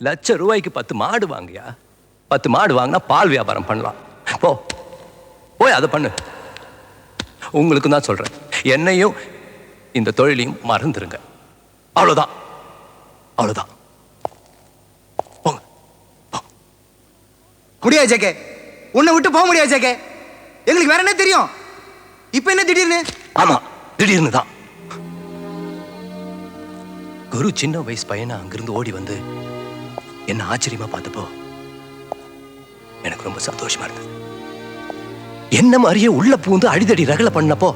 லட்ச ரூபாய்க்கு பத்து மாடு வாங்கியா? பத்து மாடு வாங்கினா பால் வியாபாரம் பண்ணலாம். போ. போய் அதை பண்ணு. உங்களுக்கு தான் சொல்றேன். என்னையும் இந்த தொழிலையும் மறந்துருங்க. அவ்வளவுதான். அவ்வளவுதான். போங்க. முடியாது ஜேகே. உன்னை விட்டு போக முடியாது ஜேகே? எங்களுக்கு வேற என்ன தெரியும்? இப்போ என்ன திடீர்னு? ஆமா திடீர்னு தான். குரு சின்ன வயசு பையனை அங்கிருந்து ஓடி வந்து என்ன ஆச்சரியமா பார்த்தப்போ எனக்கு ரொம்ப சந்தோஷமா இருந்தது. என்ன மாதிரியே உள்ள பூந்து அடிதடி ரகல பண்ணப்போ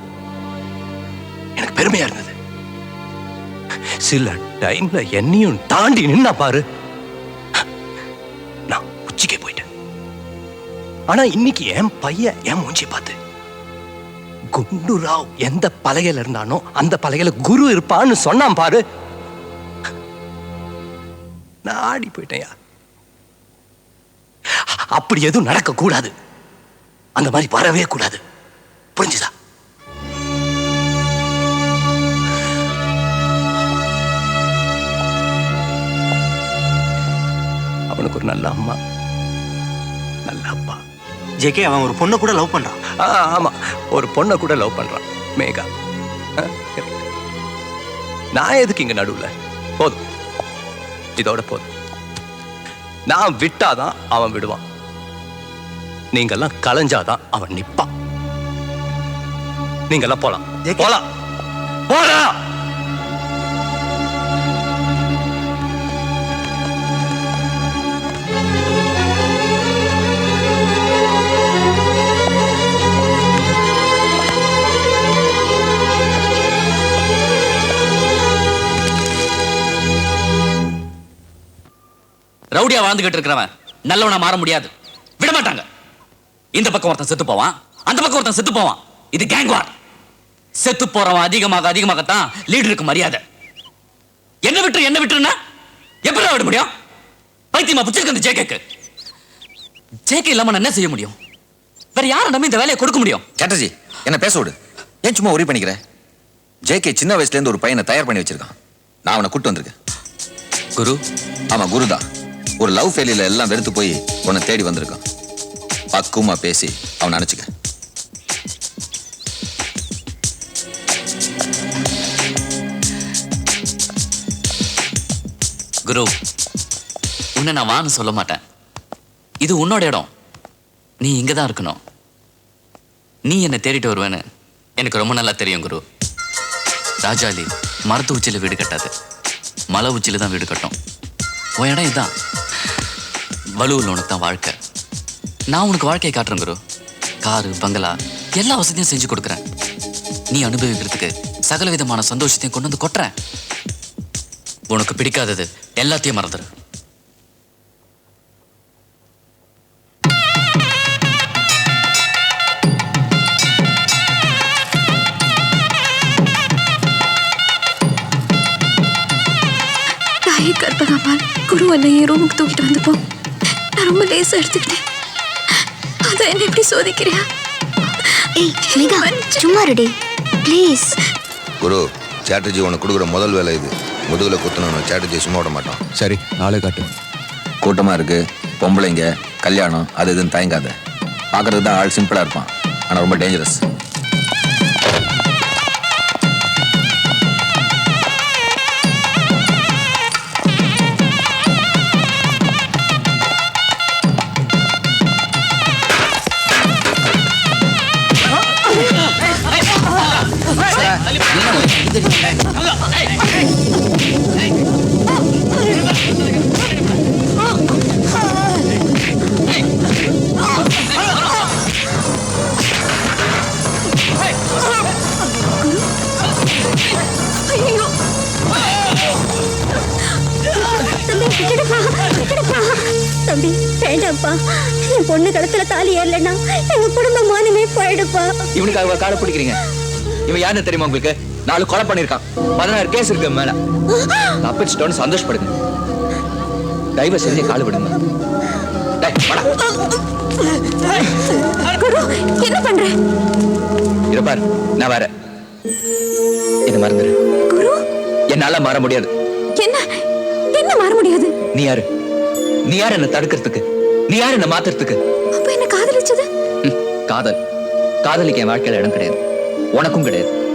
எனக்கு பெருமையா இருந்தது. சில டைம்ல என்னையும் தாண்டி நின்னா பாரு. நான் உச்சிக்கே போயிட்டேன். ஆனா இன்னைக்கு என் பையன் என் மூஞ்சி பார்த்து குண்டு ராவ் எந்த பலகையில இருந்தானோ அந்த பலகையில குரு இருப்பான்னு சொன்னான் பாரு. நான் ஆடி போயிட்டேன்யா அப்படி எதுவும் நடக்க கூடாது அந்த மாதிரி வரவே கூடாது. புரிஞ்சுதா? அவனுக்கு ஒரு நல்ல அம்மா. நல்ல அப்பா. ஜேகே அவன் ஒரு பொண்ணை கூட லவ் பண்றான். ஆமா. ஒரு பொண்ணை கூட லவ் பண்றான். மேகா. நான் எதுக்கு இங்க நடுவுல? போதும். இதோட போதும். நான் விட்டாதான் அவன் விடுவான். நீங்கெல்லாம் கலைஞ்சாதான் அவன் நிப்பான். நீங்கெல்லாம் போலாம். போலாம். போலாம் ரவுடியா வாழ்ந்துகிட்டு இருக்கிறவன் நல்லவனா மாற முடியாது. விட மாட்டாங்க. இந்த பக்கம் ஒருத்தன் செத்து போவான் அந்த பக்கம் ஒருத்தன் செத்து போவான். இது கேங் வார் செத்து போறவன் அதிகமாக அதிகமாகத்தான் லீடருக்கு மரியாதை. என்ன விட்டு என்ன விட்டுருன்னா? எப்படி விட முடியும்? பைத்தியமா பிடிச்சிருக்கு அந்த ஜேகேக்கு. ஜேகே இல்லாம என்ன செய்ய முடியும்? வேற யாரை நம்பி இந்த வேலையை கொடுக்க முடியும்? சேட்டர்ஜி என்ன பேச விடு. ஏன் சும்மா உரி பண்ணிக்கிற? ஜேகே சின்ன வயசுல இருந்து ஒரு பையனை தயார் பண்ணி வச்சிருக்கான். நான் அவனை கூட்டு வந்திருக்கேன். குரு? ஆமா குருதான். ஒரு லவ் ஃபெயிலியில் எல்லாம் வெறுத்து போய் உன்னை தேடி வந்திருக்கான். பக்குவமா பேசி அவன் நினச்சிக்க குரு உன்னை நான் வான்னு சொல்ல மாட்டேன். இது உன்னோட இடம். நீ இங்கே தான் இருக்கணும். நீ என்னை தேடிட்டு வருவேன்னு எனக்கு ரொம்ப நல்லா தெரியும் குரு. ராஜாலி மரத்து உச்சியில வீடு கட்டாது. மலை உச்சியில் தான் வீடு கட்டும். உன் இடம் இதான். வலுவில் உனக்கு தான் வாழ்க்கை. நான் உனக்கு வாழ்க்கையை காட்டுறேன் குரு. காரு பங்களா எல்லா வசதியும் செஞ்சு கொடுக்குறேன். நீ அனுபவிக்கிறதுக்கு சகல விதமான சந்தோஷத்தையும் கொண்டு வந்து கொட்டுறேன். உனக்கு பிடிக்காதது எல்லாத்தையும் மறந்துடு கற்பகம்மாள் குரு என்னை ரூமுக்கு தூக்கிட்டு வந்துப்போம் நான் ரொம்ப லேசாக எடுத்துக்கிட்டேன். அதான் என்ன இப்படி சோதிக்கிறியா? ஏய் மேகா சும்மா ரெடி ப்ளீஸ். குரு சேட்டர்ஜி உனக்கு கொடுக்குற முதல் வேலை இது. முதுகுல குத்தணும் சேட்டர்ஜி சும்மா விட மாட்டான். சரி நாளை காட்டு கூட்டமா இருக்கு பொம்பளைங்க கல்யாணம் அது இதுன்னு தயங்காத. பார்க்கறதுக்கு தான் ஆள் சிம்பிளா இருப்பான். ஆனா ரொம்ப டேஞ்சரஸ் ஐயோ தம்பி விட்டுடுப்பா விட்டுடுப்பா தம்பி வேண்டாம்ப்பா. என் பொண்ணு கழுத்துல தாலி ஏறலன்னா எங்க குடும்ப மானமே போயிடுப்பா இவனுக்காக காலை பிடிக்கிறீங்க. இவன் யாருன்னு தெரியுமா உங்களுக்கு? நாலு கொலை பண்ணிருக்கான் பதினாறு கேஸ் இருக்கு மேல. தப்பிச்சிட்டோன்னு சந்தோஷப்படுங்க. தயவு செஞ்சு கால் விடுங்க. டேய், வாடா. குரு என்ன பண்ற? இதை பாரு நான் வேற என்ன மறந்துரு. குரு? என்னால மாற முடியாது. என்ன? என்ன மாற முடியாது? நீ யாரு? நீ யார் என்ன தடுக்கிறதுக்கு? நீ யார் என்ன மாத்துறதுக்கு? அப்ப என்ன காதலிச்சது? காதல். காதலிக்கு என் வாழ்க்கையில இடம் கிடையாது. உனக்கும் கிடையாது.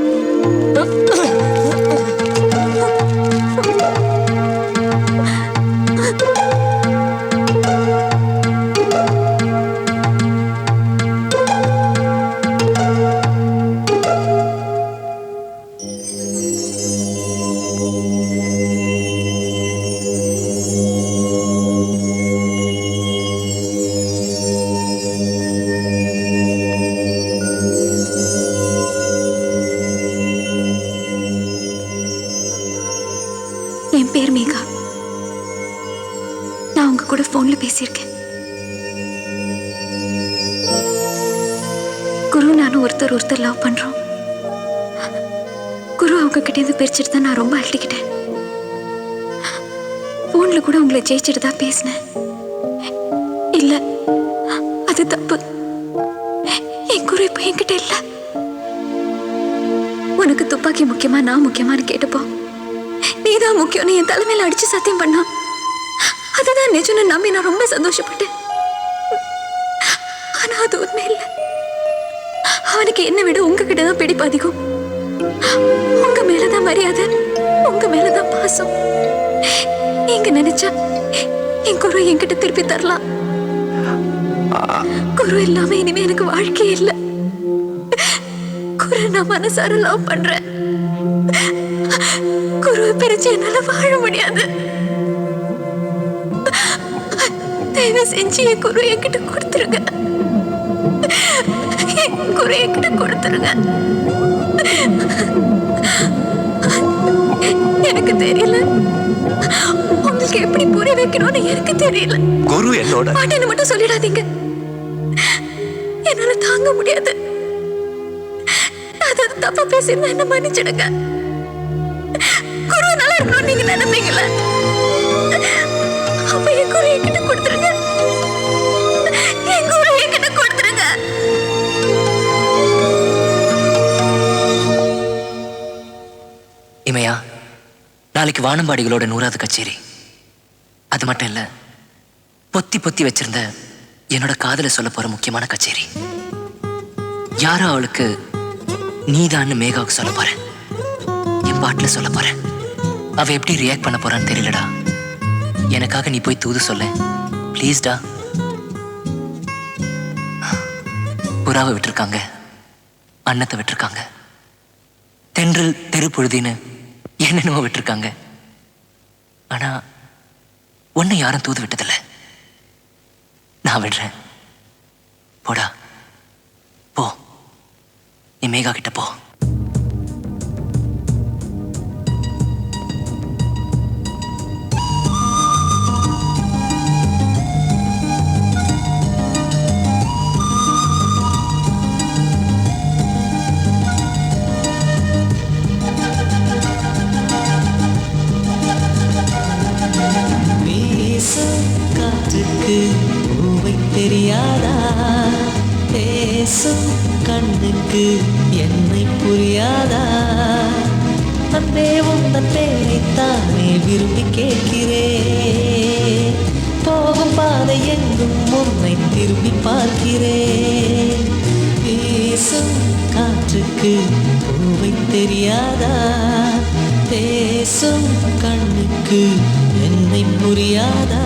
ஒருத்தர் லவ் பண்றோம். குரு அவங்க கிட்ட இருந்து பிரிச்சுட்டு தான் நான் ரொம்ப அழட்டிக்கிட்டேன் போன்ல கூட உங்களை ஜெயிச்சுட்டு தான் பேசினேன். இல்ல அது தப்பு. என் குரு இப்ப என்கிட்ட இல்ல. உனக்கு துப்பாக்கி முக்கியமா நான் முக்கியமான்னு கேட்டப்போ நீதான் முக்கியம்னு என் தலைமையில அடிச்சு சத்தியம் பண்ணா. அதுதான் நிஜம்னு நம்பி நான் ரொம்ப சந்தோஷப்பட்டேன். ஆனா அது உண்மை இல்லை அவனுக்கு என்ன விட உங்ககிட்ட தான் பிடிப்பு அதிகம்? உங்க மேலதான் மரியாதை உங்க மேலதான் பாசம். நீங்க நினைச்சா என் குரு என்கிட்ட திருப்பி தரலாம். குரு இல்லாம இனிமே எனக்கு வாழ்க்கையே இல்லை. குரு நான் மனசார லவ் பண்றேன். குருவை பிரிச்சு என்னால வாழ முடியாது. தயவு செஞ்சு என் குரு என்கிட்ட கொடுத்துருங்க. என்கிட்ட கொடுத்துருங்க. எனக்கு தெரியல. உங்களுக்கு எப்படி புரிய வைக்கணும்னு எனக்கு தெரியல. குரு என்னோட மாட்டேன்னு மட்டும் சொல்லிடாதீங்க. என்னால தாங்க முடியாது. அது தப்பா பேசியிருந்தா என்ன மன்னிச்சிடுங்க. குரு நல்லா இருக்கணும் நீங்க நினைப்பீங்களா அப்ப என் குரு என்கிட்ட கொடுத்துருங்க. நாளைக்கு வானம்பாடிகளோட நூறாவது கச்சேரி. அது மட்டும் இல்ல பொத்தி பொத்தி வச்சிருந்த என்னோட காதல சொல்ல போற முக்கியமான கச்சேரி. யாரோ அவளுக்கு நீதான்னு மேகாவுக்கு சொல்ல போறேன். என் பாட்டுல சொல்ல போறேன். அவ எப்படி ரியாக்ட் பண்ண போறான்னு தெரியலடா. எனக்காக நீ போய் தூது சொல்ல. ப்ளீஸ்டா புறாவை விட்டுருக்காங்க. அன்னத்தை விட்டுருக்காங்க. தென்றல் தெருப்பொழுதின்னு என்னென்னமோ விட்டுருக்காங்க. ஆனா உன்னை யாரும் தூது விட்டதில்ல. நான் விடுறேன். போடா. போ. நீ மேகா கிட்ட போ. காற்றுக்கு பூவை தெரியாதா? பேசும் கண்ணுக்கு என்னை புரியாதா? அன்பே உந்தன் பேரைத்தானே விரும்பி கேட்கிறேன் போகும் பாதை எங்கும் உன்னை திரும்பி பார்க்கிறேன் பேசும் காற்றுக்கு பூவை தெரியாதா? பேசும் கண்ணுக்கு என்னை புரியாதா?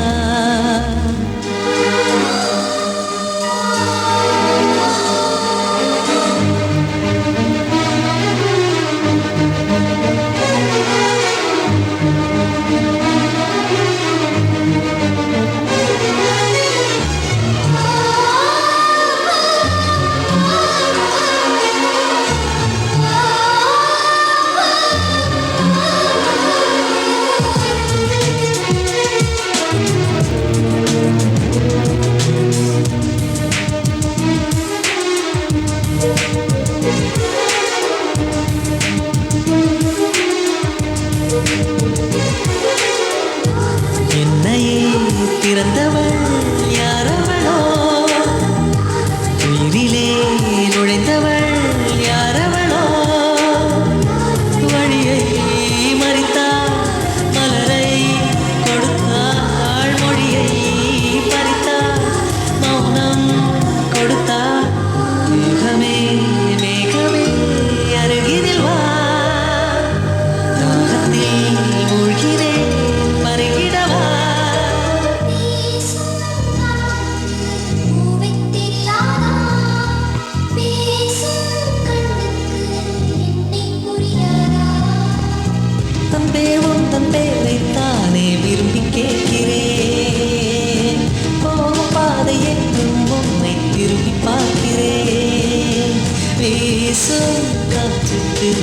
அன்பே உன் தன் பேரை தானே விரும்பி கேட்கிறேன். போகும் பாதை எங்கும் உன்னை திரும்பி பார்க்கிறேன். பேசும் காற்றுக்கு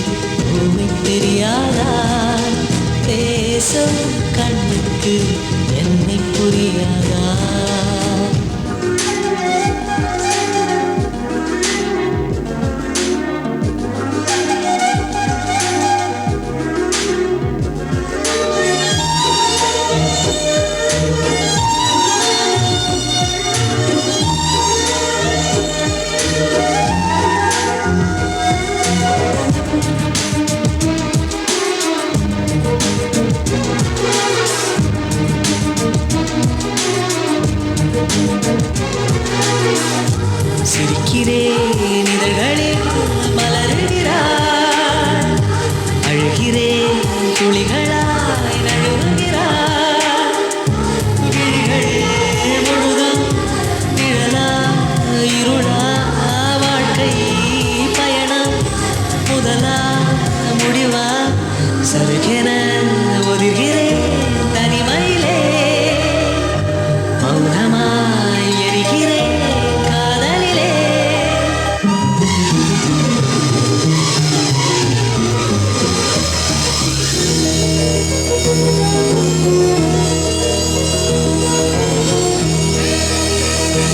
தெரியாதா? பேசும் கண்ணுக்கு என்னை புரியாதா?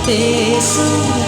காற்றுக்கு பூவை தெரியாதா பேசும்